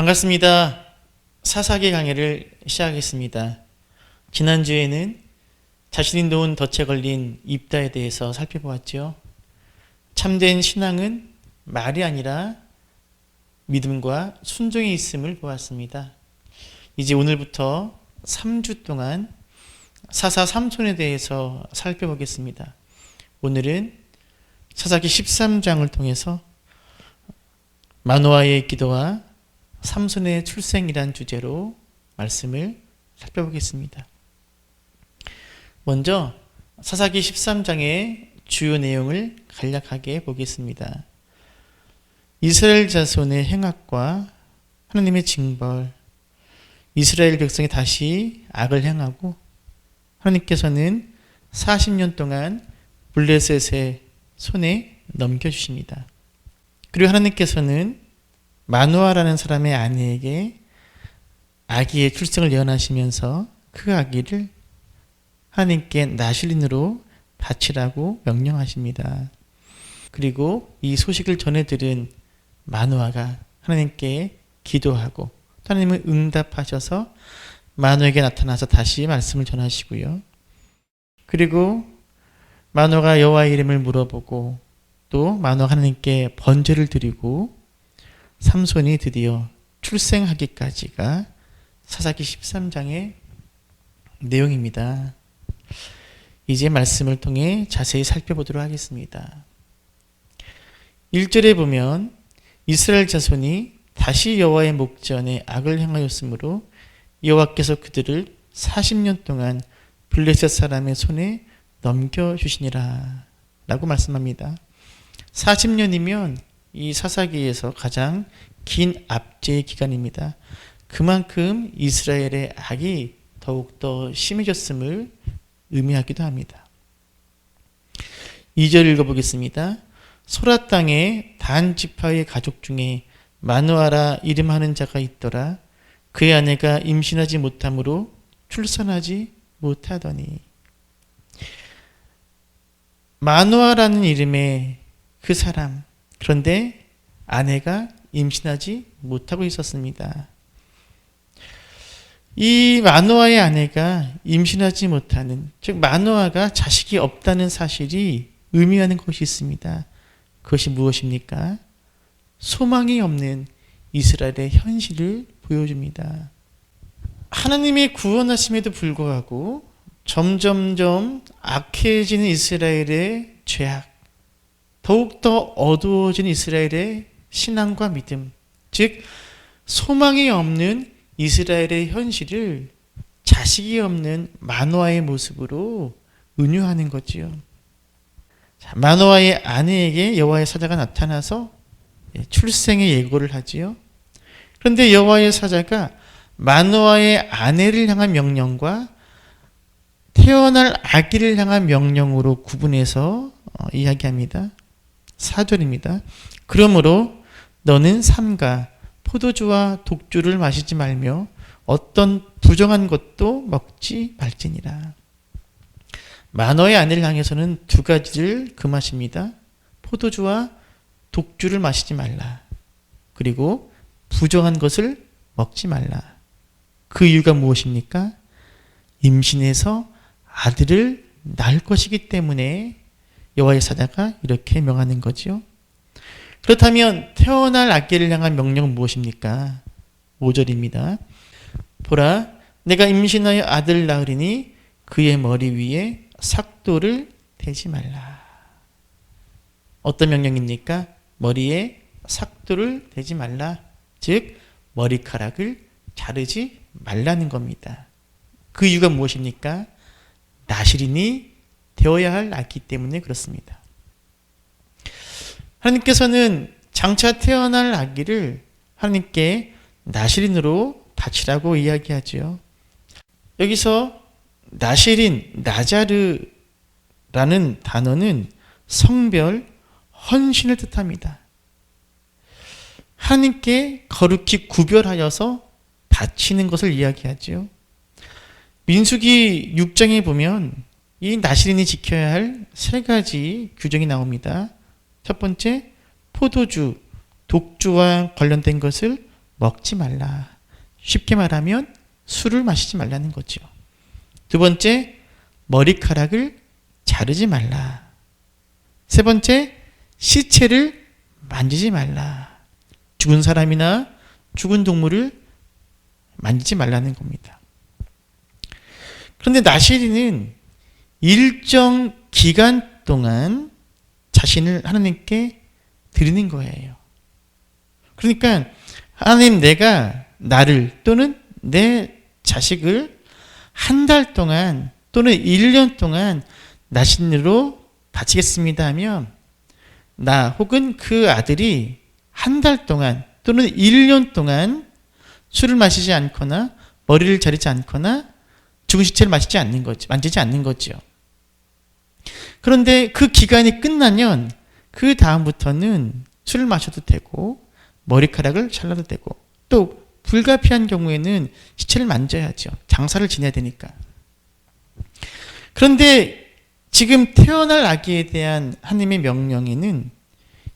반갑습니다. 사사기 강의를 시작하겠습니다. 지난주에는 자신이 놓은 덫에 걸린 입다에 대해서 살펴보았죠. 참된 신앙은 말이 아니라 믿음과 순종이 있음을 보았습니다. 이제 오늘부터 3주 동안 사사 삼손에 대해서 살펴보겠습니다. 오늘은 사사기 13장을 통해서 마노아의 기도와 삼손의 출생이란 주제로 말씀을 살펴보겠습니다. 먼저 사사기 13장의 주요 내용을 간략하게 보겠습니다. 이스라엘 자손의 행악과 하나님의 징벌, 이스라엘 백성이 다시 악을 행하고 하나님께서는 40년 동안 블레셋의 손에 넘겨주십니다. 그리고 하나님께서는 마누아라는 사람의 아내에게 아기의 출생을 예언하시면서 그 아기를 하나님께 나실린으로 바치라고 명령하십니다. 그리고 이 소식을 전해 들은 마누아가 하나님께 기도하고 하나님을 응답하셔서 마누에게 나타나서 다시 말씀을 전하시고요. 그리고 마누가 여호와의 이름을 물어보고 또 마누가 하나님께 번제를 드리고 삼손이 드디어 출생하기까지가 사사기 13장의 내용입니다. 이제 말씀을 통해 자세히 살펴보도록 하겠습니다. 1절에 보면 이스라엘 자손이 다시 여호와의 목전에 악을 행하였으므로 여호와께서 그들을 40년 동안 블레셋 사람의 손에 넘겨 주시니라 라고 말씀합니다. 40년이면 이 사사기에서 가장 긴 압제의 기간입니다. 그만큼 이스라엘의 악이 더욱더 심해졌음을 의미하기도 합니다. 2절 읽어보겠습니다. 소라 땅에 단 지파의 가족 중에 마누아라 이름하는 자가 있더라. 그의 아내가 임신하지 못함으로 출산하지 못하더니 마누아라는 이름의 그 사람 그런데 아내가 임신하지 못하고 있었습니다. 이 마누아의 아내가 임신하지 못하는 즉 마누아가 자식이 없다는 사실이 의미하는 것이 있습니다. 그것이 무엇입니까? 소망이 없는 이스라엘의 현실을 보여줍니다. 하나님의 구원하심에도 불구하고 점점점 악해지는 이스라엘의 죄악, 더욱더 어두워진 이스라엘의 신앙과 믿음, 즉 소망이 없는 이스라엘의 현실을 자식이 없는 마노아의 모습으로 은유하는 거지요. 자, 마노아의 아내에게 여호와의 사자가 나타나서 출생의 예고를 하지요. 그런데 여호와의 사자가 마노아의 아내를 향한 명령과 태어날 아기를 향한 명령으로 구분해서 어, 이야기합니다. 4절입니다. 그러므로 너는 삼가 포도주와 독주를 마시지 말며 어떤 부정한 것도 먹지 말지니라. 만어의 아내를 향해서는 두 가지를 금하십니다. 포도주와 독주를 마시지 말라. 그리고 부정한 것을 먹지 말라. 그 이유가 무엇입니까? 임신해서 아들을 낳을 것이기 때문에 여호와의 사자가 이렇게 명하는 거지요. 그렇다면 태어날 아기를 향한 명령은 무엇입니까? 5절입니다. 보라, 내가 임신하여 아들 낳으리니 그의 머리 위에 삭도를 대지 말라. 어떤 명령입니까? 머리에 삭도를 대지 말라. 즉, 머리카락을 자르지 말라는 겁니다. 그 이유가 무엇입니까? 나실인이 되어야 할 아기 때문에 그렇습니다. 하나님께서는 장차 태어날 아기를 하나님께 나시린으로 바치라고 이야기하지요. 여기서 나시린, 나자르라는 단어는 성별, 헌신을 뜻합니다. 하나님께 거룩히 구별하여서 바치는 것을 이야기하지요. 민수기 6장에 보면 이 나시린이 지켜야 할 세 가지 규정이 나옵니다. 첫 번째, 포도주, 독주와 관련된 것을 먹지 말라. 쉽게 말하면 술을 마시지 말라는 거죠. 두 번째, 머리카락을 자르지 말라. 세 번째, 시체를 만지지 말라. 죽은 사람이나 죽은 동물을 만지지 말라는 겁니다. 그런데 나시리는 일정 기간 동안 자신을 하나님께 드리는 거예요. 그러니까 하나님 내가 나를 또는 내 자식을 한 달 동안 또는 1년 동안 나 신으로 바치겠습니다 하면 나 혹은 그 아들이 한 달 동안 또는 1년 동안 술을 마시지 않거나 머리를 자르지 않거나 죽은 시체를 마시지 않는 거죠. 만지지 않는 거죠. 그런데 그 기간이 끝나면 그 다음부터는 술을 마셔도 되고 머리카락을 잘라도 되고 또 불가피한 경우에는 시체를 만져야죠. 장사를 지내야 되니까. 그런데 지금 태어날 아기에 대한 하나님의 명령에는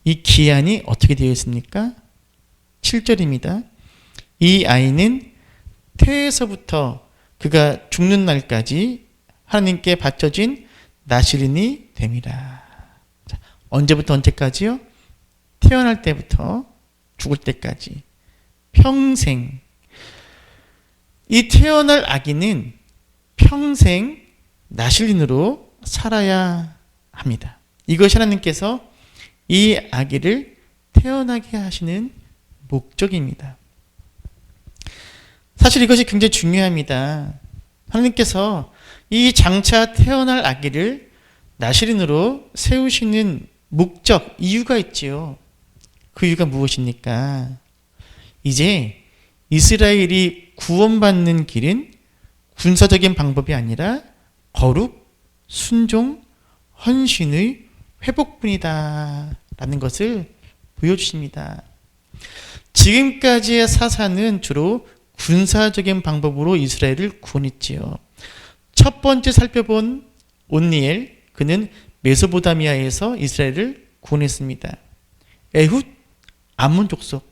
이 기한이 어떻게 되어 있습니까? 7절입니다. 이 아이는 태에서부터 그가 죽는 날까지 하나님께 바쳐진 나시린이 됨이라. 자, 언제부터 언제까지요? 태어날 때부터 죽을 때까지 평생 이 태어날 아기는 평생 나실린으로 살아야 합니다. 이것이 하나님께서 이 아기를 태어나게 하시는 목적입니다. 사실 이것이 굉장히 중요합니다. 하나님께서 이 장차 태어날 아기를 나시린으로 세우시는 목적, 이유가 있지요. 그 이유가 무엇입니까? 이제 이스라엘이 구원받는 길은 군사적인 방법이 아니라 거룩, 순종, 헌신의 회복뿐이다. 라는 것을 보여주십니다. 지금까지의 사사는 주로 군사적인 방법으로 이스라엘을 구원했지요. 첫 번째 살펴본 온니엘, 그는 메소보다미아에서 이스라엘을 구원했습니다. 에훗, 암몬 족속,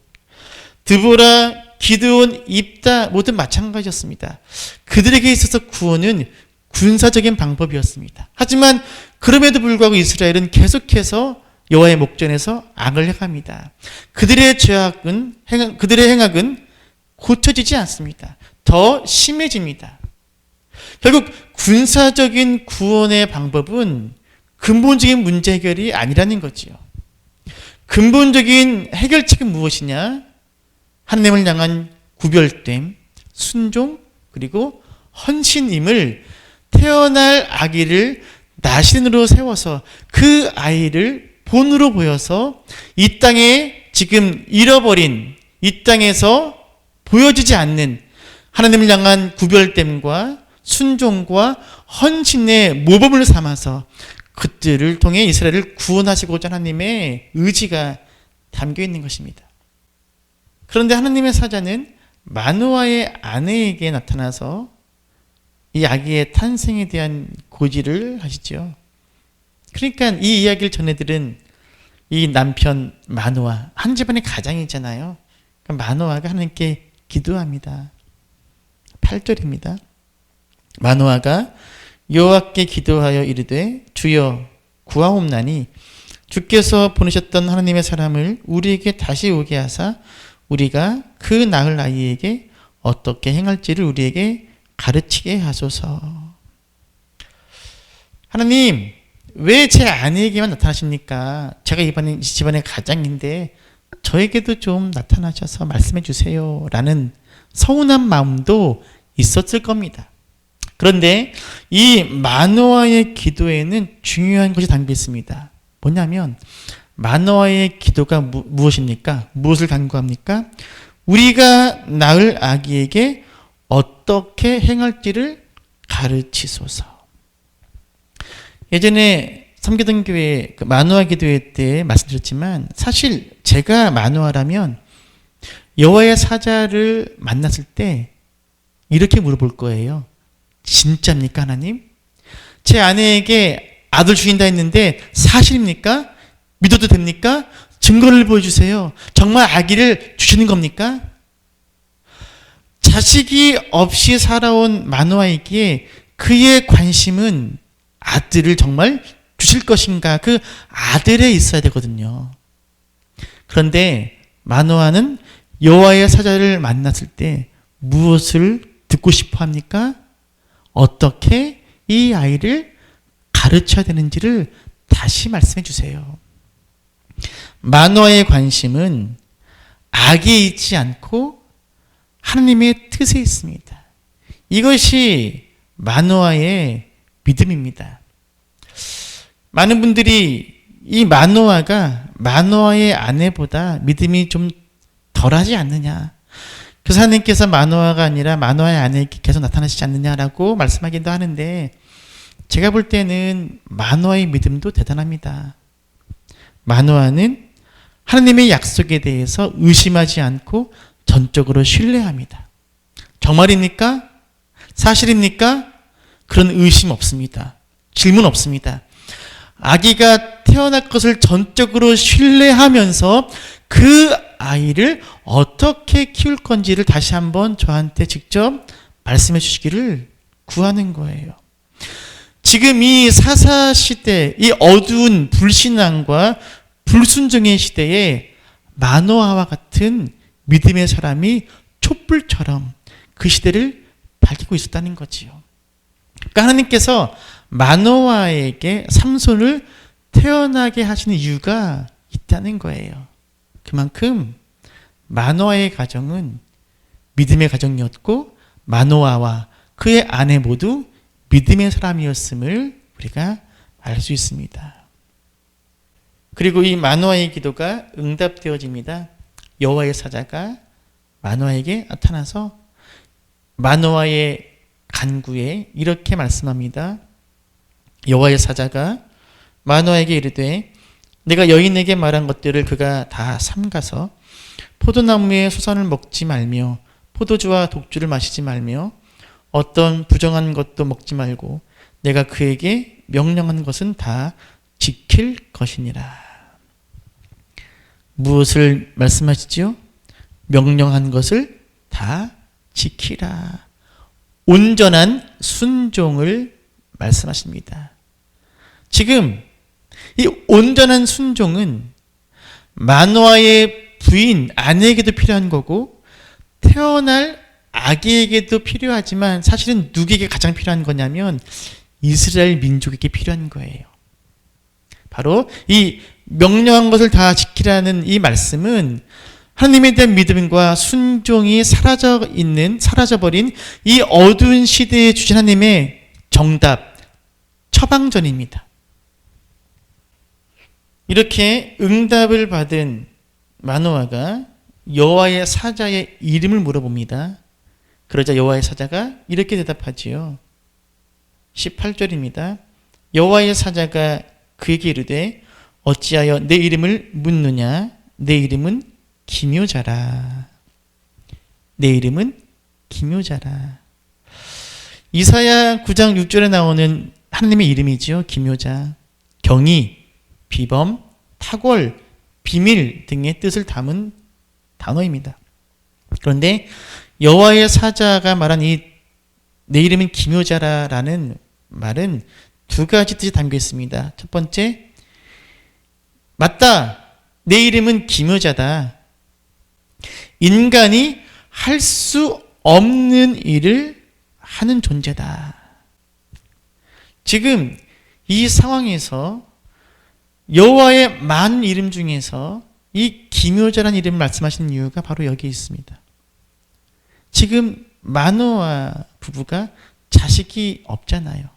드보라, 기드온, 입다 모두 마찬가지였습니다. 그들에게 있어서 구원은 군사적인 방법이었습니다. 하지만 그럼에도 불구하고 이스라엘은 계속해서 여호와의 목전에서 악을 행합니다. 그들의 죄악은 그들의 행악은 고쳐지지 않습니다. 더 심해집니다. 결국 군사적인 구원의 방법은 근본적인 문제 해결이 아니라는 거지요. 근본적인 해결책은 무엇이냐? 하나님을 향한 구별됨, 순종, 그리고 헌신임을 태어날 아기를 나신으로 세워서 그 아이를 본으로 보여서 이 땅에 지금 잃어버린 이 땅에서 보여지지 않는 하나님을 향한 구별됨과 순종과 헌신의 모범을 삼아서 그들을 통해 이스라엘을 구원하시고자 하나님의 의지가 담겨 있는 것입니다. 그런데 하나님의 사자는 마누아의 아내에게 나타나서 이 아기의 탄생에 대한 고지를 하시죠. 그러니까 이 이야기를 전해들은 이 남편 마누아 한 집안의 가장이잖아요. 그러니까 마누아가 하나님께 기도합니다. 8절입니다. 마누아가 여호와께 기도하여 이르되 주여 구하옵나니 주께서 보내셨던 하나님의 사람을 우리에게 다시 오게 하사 우리가 그 낳을 아이에게 어떻게 행할지를 우리에게 가르치게 하소서. 하나님, 왜 제 아내에게만 나타나십니까? 제가 이번에 집안의 가장인데 저에게도 좀 나타나셔서 말씀해 주세요. 라는 서운한 마음도 있었을 겁니다. 그런데 이 마노아의 기도에는 중요한 것이 담겨 있습니다. 뭐냐면 마노아의 기도가 무, 무엇입니까? 무엇을 간구합니까? 우리가 낳을 아기에게 어떻게 행할지를 가르치소서. 예전에 삼계동 교회 그 마누아 기도회 때 말씀드렸지만 사실 제가 마누아라면 여호와의 사자를 만났을 때 이렇게 물어볼 거예요. 진짜입니까 하나님? 제 아내에게 아들 주신다 했는데 사실입니까? 믿어도 됩니까? 증거를 보여주세요. 정말 아기를 주시는 겁니까? 자식이 없이 살아온 마누아에게 그의 관심은 아들을 정말 주실 것인가 그 아들에 있어야 되거든요. 그런데 마노아는 여호와의 사자를 만났을 때 무엇을 듣고 싶어 합니까? 어떻게 이 아이를 가르쳐야 되는지를 다시 말씀해 주세요. 마노아의 관심은 악에 있지 않고 하나님의 뜻에 있습니다. 이것이 마노아의 믿음입니다. 많은 분들이 이 마노아가 마노아의 아내보다 믿음이 좀 덜하지 않느냐. 교사님께서 마노아가 아니라 마노아의 아내에게 계속 나타나시지 않느냐라고 말씀하기도 하는데 제가 볼 때는 마노아의 믿음도 대단합니다. 마노아는 하나님의 약속에 대해서 의심하지 않고 전적으로 신뢰합니다. 정말입니까? 사실입니까? 그런 의심 없습니다. 질문 없습니다. 아기가 태어날 것을 전적으로 신뢰하면서 그 아이를 어떻게 키울 건지를 다시 한번 저한테 직접 말씀해 주시기를 구하는 거예요. 지금 이 사사 시대, 이 어두운 불신앙과 불순종의 시대에 마노아와 같은 믿음의 사람이 촛불처럼 그 시대를 밝히고 있었다는 거지요. 그러니까 하나님께서 마노아에게 삼손을 태어나게 하시는 이유가 있다는 거예요. 그만큼 마노아의 가정은 믿음의 가정이었고 마노아와 그의 아내 모두 믿음의 사람이었음을 우리가 알 수 있습니다. 그리고 이 마노아의 기도가 응답되어집니다. 여호와의 사자가 마노아에게 나타나서 마노아의 간구에 이렇게 말씀합니다. 여호와의 사자가 마노아에게 이르되 내가 여인에게 말한 것들을 그가 다 삼가서 포도나무의 수산을 먹지 말며 포도주와 독주를 마시지 말며 어떤 부정한 것도 먹지 말고 내가 그에게 명령한 것은 다 지킬 것이니라. 무엇을 말씀하시지요? 명령한 것을 다 지키라. 온전한 순종을 말씀하십니다. 지금 이 온전한 순종은 만화의 부인 아내에게도 필요한 거고 태어날 아기에게도 필요하지만 사실은 누구에게 가장 필요한 거냐면 이스라엘 민족에게 필요한 거예요. 바로 이 명령한 것을 다 지키라는 이 말씀은 하나님에 대한 믿음과 순종이 사라져 있는 사라져 버린 이 어두운 시대에 주신 하나님의 정답 처방전입니다. 이렇게 응답을 받은 마노아가 여호와의 사자의 이름을 물어봅니다. 그러자 여호와의 사자가 이렇게 대답하지요. 18절입니다. 여호와의 사자가 그에게 이르되 어찌하여 내 이름을 묻느냐 내 이름은 기묘자라 내 이름은 기묘자라 이사야 9장 6절에 나오는 하나님의 이름이지요 기묘자 경이 비범 탁월 비밀 등의 뜻을 담은 단어입니다 그런데 여호와의 사자가 말한 이 내 이름은 기묘자라라는 말은 두 가지 뜻이 담겨 있습니다. 첫 번째, 맞다. 내 이름은 기묘자다. 인간이 할 수 없는 일을 하는 존재다. 지금 이 상황에서 여호와의 많은 이름 중에서 이 기묘자라는 이름을 말씀하시는 이유가 바로 여기 있습니다. 지금 마노아 부부가 자식이 없잖아요.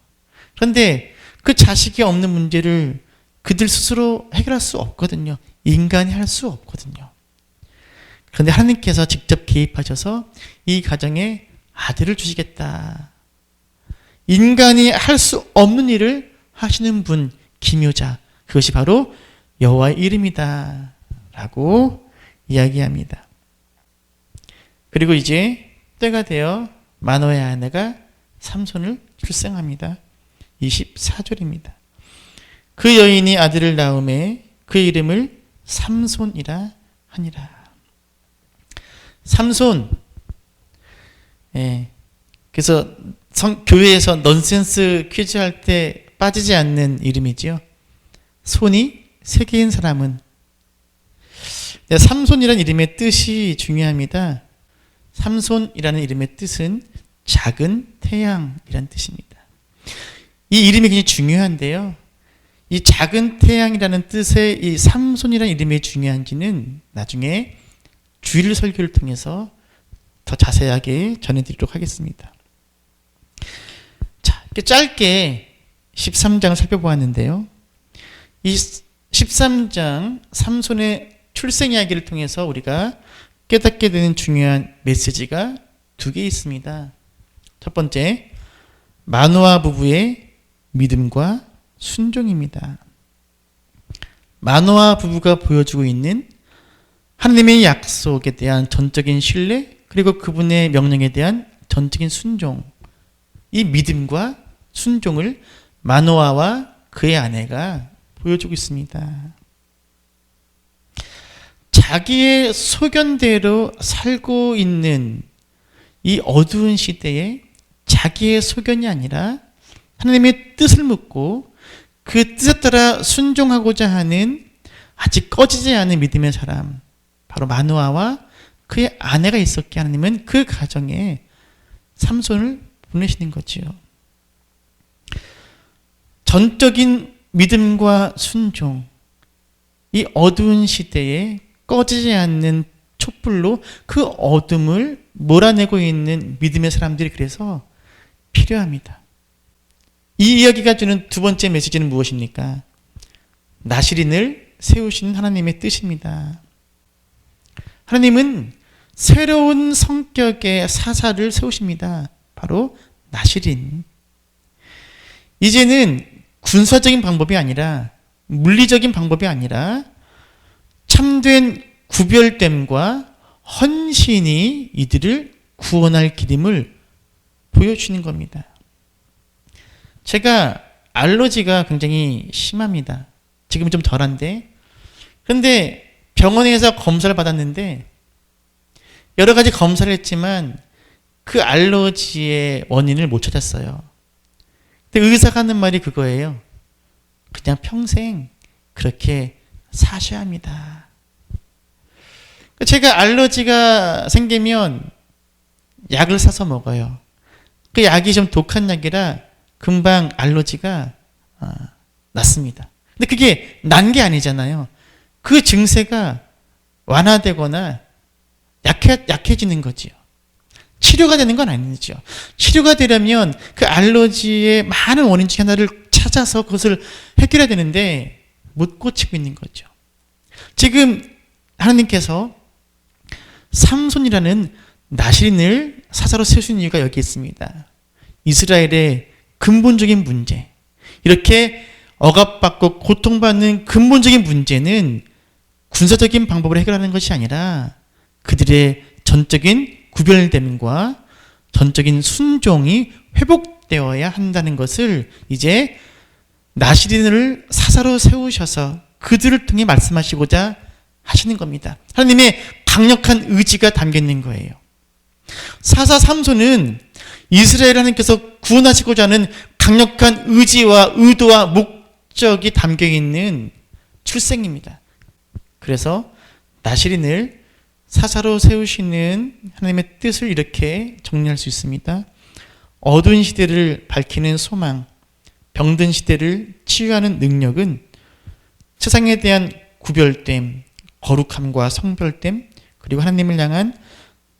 그런데 그 자식이 없는 문제를 그들 스스로 해결할 수 없거든요. 인간이 할 수 없거든요. 그런데 하나님께서 직접 개입하셔서 이 가정에 아들을 주시겠다. 인간이 할 수 없는 일을 하시는 분, 기묘자. 그것이 바로 여호와의 이름이다. 라고 이야기합니다. 그리고 이제 때가 되어 마노의 아내가 삼손을 출생합니다. 24절입니다. 그 여인이 아들을 낳음에 그 이름을 삼손이라 하니라. 삼손. 예. 그래서 성, 교회에서 넌센스 퀴즈 할 때 빠지지 않는 이름이지요. 손이 세 개인 사람은 네, 삼손이라는 이름의 뜻이 중요합니다. 삼손이라는 이름의 뜻은 작은 태양이라는 뜻입니다. 이 이름이 굉장히 중요한데요. 이 작은 태양이라는 뜻의 이 삼손이라는 이름이 중요한지는 나중에 주일 설교를 통해서 더 자세하게 전해드리도록 하겠습니다. 자, 이렇게 짧게 13장을 살펴보았는데요. 이 13장 삼손의 출생 이야기를 통해서 우리가 깨닫게 되는 중요한 메시지가 두 개 있습니다. 첫 번째, 마노아 부부의 믿음과 순종입니다. 마노아 부부가 보여주고 있는 하나님의 약속에 대한 전적인 신뢰, 그리고 그분의 명령에 대한 전적인 순종. 이 믿음과 순종을 마노아와 그의 아내가 보여주고 있습니다. 자기의 소견대로 살고 있는 이 어두운 시대에 자기의 소견이 아니라 하나님의 뜻을 묻고 그 뜻에 따라 순종하고자 하는 아직 꺼지지 않은 믿음의 사람, 바로 마누아와 그의 아내가 있었기에 하나님은 그 가정에 삼손을 보내시는 거지요. 전적인 믿음과 순종, 이 어두운 시대에 꺼지지 않는 촛불로 그 어둠을 몰아내고 있는 믿음의 사람들이 그래서 필요합니다. 이 이야기가 주는 두 번째 메시지는 무엇입니까? 나시린을 세우시는 하나님의 뜻입니다. 하나님은 새로운 성격의 사사를 세우십니다. 바로 나시린. 이제는 군사적인 방법이 아니라 물리적인 방법이 아니라 참된 구별됨과 헌신이 이들을 구원할 기름을 보여주는 겁니다. 제가 알러지가 굉장히 심합니다. 지금 좀 덜한데. 근데 병원에서 검사를 받았는데 여러 가지 검사를 했지만 그 알러지의 원인을 못 찾았어요. 근데 의사가 하는 말이 그거예요. 그냥 평생 그렇게 사셔야 합니다. 제가 알러지가 생기면 약을 사서 먹어요. 그 약이 좀 독한 약이라 금방 알러지가 어, 낫습니다. 근데 그게 난 게 아니잖아요. 그 증세가 완화되거나 약해, 약해지는 거지요. 치료가 되는 건 아니죠. 치료가 되려면 그 알러지의 많은 원인 중 하나를 찾아서 그것을 해결해야 되는데 못 고치고 있는 거죠. 지금 하나님께서 삼손이라는 나신을 사사로 세우신 이유가 여기 있습니다. 이스라엘의 근본적인 문제. 이렇게 억압받고 고통받는 근본적인 문제는 군사적인 방법으로 해결하는 것이 아니라 그들의 전적인 구별됨과 전적인 순종이 회복되어야 한다는 것을 이제 나시린을 사사로 세우셔서 그들을 통해 말씀하시고자 하시는 겁니다. 하나님의 강력한 의지가 담겨 있는 거예요. 사사 삼손은 이스라엘 하나님께서 구원하시고자 하는 강력한 의지와 의도와 목적이 담겨 있는 출생입니다. 그래서 나시린을 사사로 세우시는 하나님의 뜻을 이렇게 정리할 수 있습니다. 어두운 시대를 밝히는 소망, 병든 시대를 치유하는 능력은 세상에 대한 구별됨, 거룩함과 성별됨, 그리고 하나님을 향한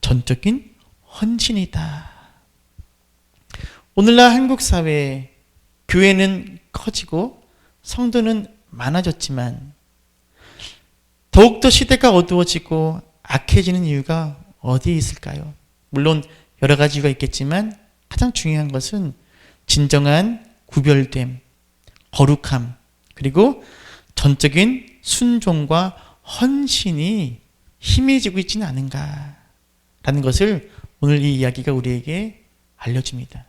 전적인 헌신이다. 오늘날 한국 사회 교회는 커지고 성도는 많아졌지만 더욱더 시대가 어두워지고 악해지는 이유가 어디에 있을까요? 물론 여러 가지 이유가 있겠지만 가장 중요한 것은 진정한 구별됨, 거룩함, 그리고 전적인 순종과 헌신이 희미해지고 있지는 않은가라는 것을 오늘 이 이야기가 우리에게 알려줍니다.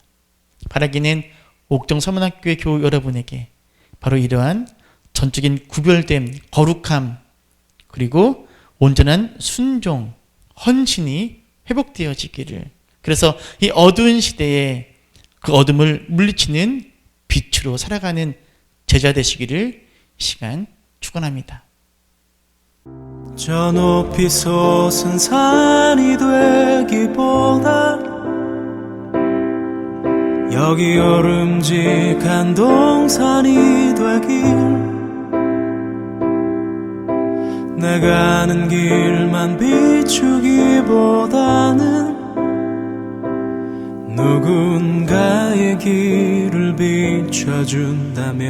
바라기는 옥정 서문학교의 교우 여러분에게 바로 이러한 전적인 구별됨, 거룩함, 그리고 온전한 순종, 헌신이 회복되어지기를. 그래서 이 어두운 시대에 그 어둠을 물리치는 빛으로 살아가는 제자 되시기를 이 시간 축원합니다. 저 높이 솟은 산이 되기보다 여기 오름직한 동산이 되길 내가 아는 길만 비추기보다는 누군가의 길을 비춰준다면